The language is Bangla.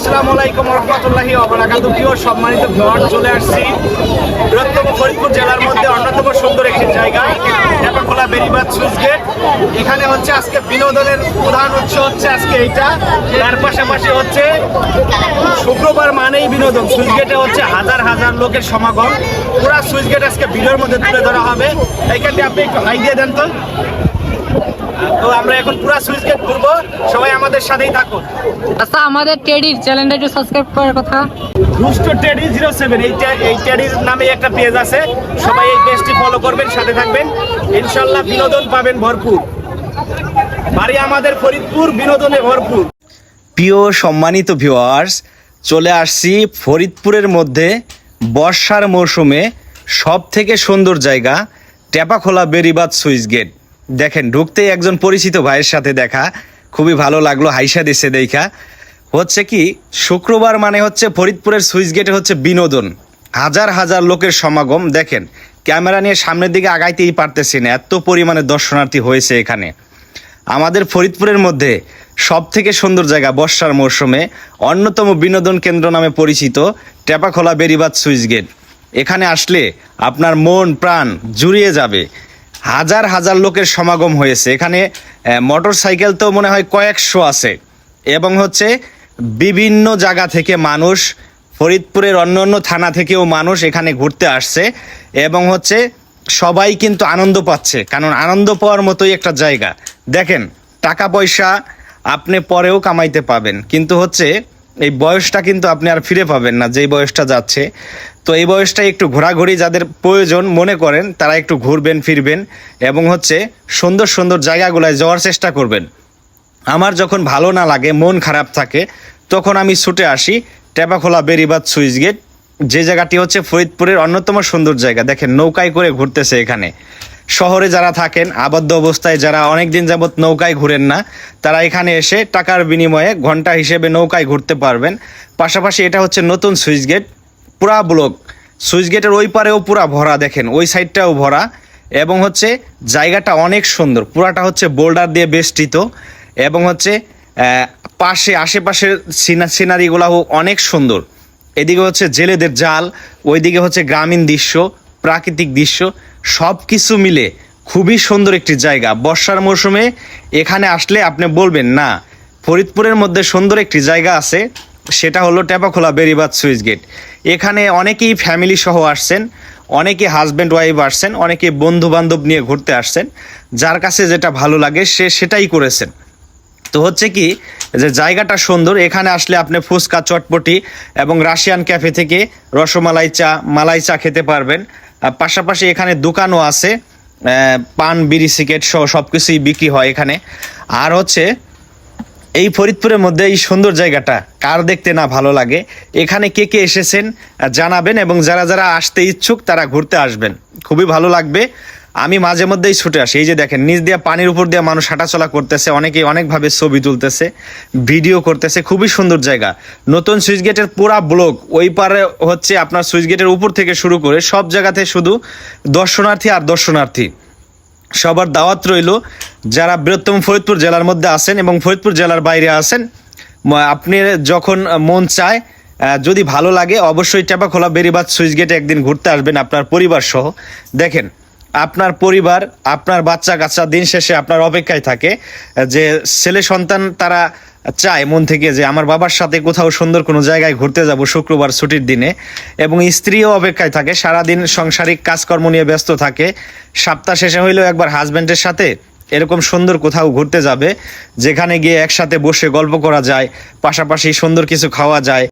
আসসালামু আলাইকুম রহমতুল্লাহি অবরাকাতু সম্মানিত ভিউয়ার চলে আসছি বৃহত্তম ফরিদপুর জেলার মধ্যে অন্যতম সুন্দর একটি জায়গা টেপাখোলা বেরিবাদ সুইচ গেট। এখানে হচ্ছে আজকে বিনোদনের প্রধান উৎস হচ্ছে আজকে এইটা। তার পাশাপাশি হচ্ছে শুক্রবার মানেই বিনোদন। সুইচ গেটে হচ্ছে হাজার হাজার লোকের সমাগম। পুরা সুইচ গেট আজকে ভিডিওর মধ্যে তুলে ধরা হবে। এইখানটি আপনি একটু হাই দিয়ে দেন তো। তো আমরা এখন পুরা সুইচ গেট ঘুরবো সবাই আমাদের সাথেই থাকুন। আচ্ছা আমাদের টেডির চ্যানেলটা একটু সাবস্ক্রাইব করার কথা। দুষ্ট টেডি জিরো সেভেন এই এই টেডির নামে একটা পেজ আছে। সবাই এই পেজটি ফলো করবেন সাথে থাকবেন। ইনশাল্লাহ বিনোদন পাবেন ভরপুর। বাড়ি আমাদের ফরিদপুর বিনোদনে ভরপুর। প্রিয় সম্মানিত ভিউয়ার্স চলে আসছি ফরিদপুরের মধ্যে বর্ষার মৌসুমে সব থেকে সুন্দর জায়গা টেপাখোলা বেরিবাদ সুইচ গেট। দেখেন, ঢুকতেই একজন পরিচিত ভাইয়ের সাথে দেখা। খুবই ভালো লাগল হাইসা দিছে দেখা। হচ্ছে কি, শুক্রবার মানে হচ্ছে ফরিদপুরের সুইচ গেটে হচ্ছে বিনোদন। হাজার হাজার লোকের সমাগম। দেখেন, ক্যামেরা নিয়ে সামনের দিকে আগাইতেই পারতেছি না। এত পরিমাণে দর্শনার্থী হয়েছে এখানে। আমাদের ফরিদপুরের মধ্যে সব থেকে সুন্দর জায়গা বর্ষার মৌসুমে অন্যতম বিনোদন কেন্দ্র নামে পরিচিত টেপাখোলা বেরিবাদ সুইচ গেট। এখানে আসলে আপনার মন, প্রাণ জুড়িয়ে যাবে। হাজার হাজার লোকের সমাগম হয়েছে। এখানে মোটর সাইকেল তো মনে হয় কয়েকশো আছে। এবং হচ্ছে বিভিন্ন জায়গা থেকে মানুষ, ফরিদপুরের অন্য অন্য থানা থেকেও মানুষ এখানে ঘুরতে আসছে। এবং হচ্ছে সবাই কিন্তু আনন্দ পাচ্ছে, কারণ আনন্দ পাওয়ার মতোই একটা জায়গা। দেখেন, টাকা পয়সা আপনি পরেও কামাইতে পাবেন, কিন্তু হচ্ছে এই বয়সটা কিন্তু আপনি আর ফিরে পাবেন না, যেই বয়সটা যাচ্ছে। তো এই বয়সটা একটু ঘোরাঘুরি যাদের প্রয়োজন মনে করেন, তারা একটু ঘুরবেন, ফিরবেন এবং হচ্ছে সুন্দর সুন্দর জায়গাগুলোয় যাওয়ার চেষ্টা করবেন। আমার যখন ভালো না লাগে, মন খারাপ থাকে, তখন আমি ছুটে আসি টেপাখোলা বেরিবাদ সুইচ গেট। যে জায়গাটি হচ্ছে ফরিদপুরের অন্যতম সুন্দর জায়গা। দেখেন, নৌকায় করে ঘুরতেছে এখানে। শহরে যারা থাকেন, আবদ্ধ অবস্থায় যারা অনেক দিন যাবত নৌকায় ঘুরেন না, তারা এখানে এসে টাকার বিনিময়ে ঘণ্টা হিসেবে নৌকায় ঘুরতে পারবেন। পাশাপাশি এটা হচ্ছে নতুন সুইচ গেট। পুরা ব্লক। সুইচ গেটের ওই পারেও পুরা ভরা, দেখেন, ওই সাইডটাও ভরা। এবং হচ্ছে জায়গাটা অনেক সুন্দর, পুরাটা হচ্ছে বোল্ডার দিয়ে বেষ্টিত। এবং হচ্ছে পাশে আশেপাশের সিনা, সিনারিগুলাও অনেক সুন্দর। এদিকে হচ্ছে জেলেদের জাল, ওইদিকে হচ্ছে গ্রামীণ দৃশ্য, প্রাকৃতিক দৃশ্য সব কিছু মিলে খুবই সুন্দর একটি জায়গা। বর্ষার মৌসুমে এখানে আসলে আপনি বলবেন, না, ফরিদপুরের মধ্যে সুন্দর একটি জায়গা আছে। সেটা হলো টেপাখোলা বেরিবাদ সুইচ গেট। এখানে অনেকেই ফ্যামিলি সহ আসছেন, অনেকে হাজব্যান্ড ওয়াইফ আসছেন, অনেকে বন্ধু বান্ধব নিয়ে ঘুরতে আসছেন। যার কাছে যেটা ভালো লাগে, সে সেটাই করেছেন। তো হচ্ছে কি, যে জায়গাটা সুন্দর, এখানে আসলে আপনি ফুচকা, চটপটি এবং রাশিয়ান ক্যাফে থেকে রসমালাই চা, মালাই চা খেতে পারবেন। পাশাপাশি এখানে দোকানও আছে পান, বিড়ি, সিগারেট সহ সব কিছুই বিক্রি হয় এখানে। আর হচ্ছে এই ফরিদপুরের মধ্যে এই সুন্দর জায়গাটা, কার দেখতে না ভালো লাগে, এখানে কে কে এসেছেন জানাবেন এবং যারা যারা আসতে ইচ্ছুক তারা ঘুরতে আসবেন। খুবই ভালো লাগবে। আমি মাঝে মধ্যেই ছুটে আসি। এই যে দেখেন, নিচ দিয়ে পানির উপর দিয়ে মানুষ হাঁটাচলা করতেছে, অনেকেই অনেকভাবে ছবি তুলতেছে, ভিডিও করতেছে, খুবই সুন্দর জায়গা। নতুন সুইচ গেটের পুরা ব্লক, ওই পারে হচ্ছে আপনার সুইচ গেটের উপর থেকে শুরু করে সব জায়গাতে শুধু দর্শনার্থী আর দর্শনার্থী। সবার দাওয়াত রইল যারা বৃহত্তম ফরিদপুর জেলার মধ্যে আছেন এবং ফরিদপুর জেলার বাইরে আছেন আপনি যখন মন চায় যদি ভালো লাগে অবশ্যই টেপাখোলা বেরিবাদ সুইচ গেটে একদিন ঘুরতে আসবেন আপনার পরিবার সহ দেখেন আপনার পরিবার, আপনার বাচ্চা কাচ্চা দিন শেষে আপনার অপেক্ষায় থাকে, যে ছেলে সন্তান তারা চায় মন থেকে যে আমার বাবার সাথে কোথাও সুন্দর কোনো জায়গায় ঘুরতে যাব শুক্রবার ছুটির দিনে এবং স্ত্রীও অপেক্ষায় থাকে, সারাদিন সাংসারিক কাজকর্ম নিয়ে ব্যস্ত থাকে। সপ্তাহ শেষে হইলেও একবার হাজব্যান্ডের সাথে এরকম সুন্দর কোথাও ঘুরতে যাবে, যেখানে গিয়ে একসাথে বসে গল্প করা যায়, পাশাপাশি সুন্দর কিছু খাওয়া যায়।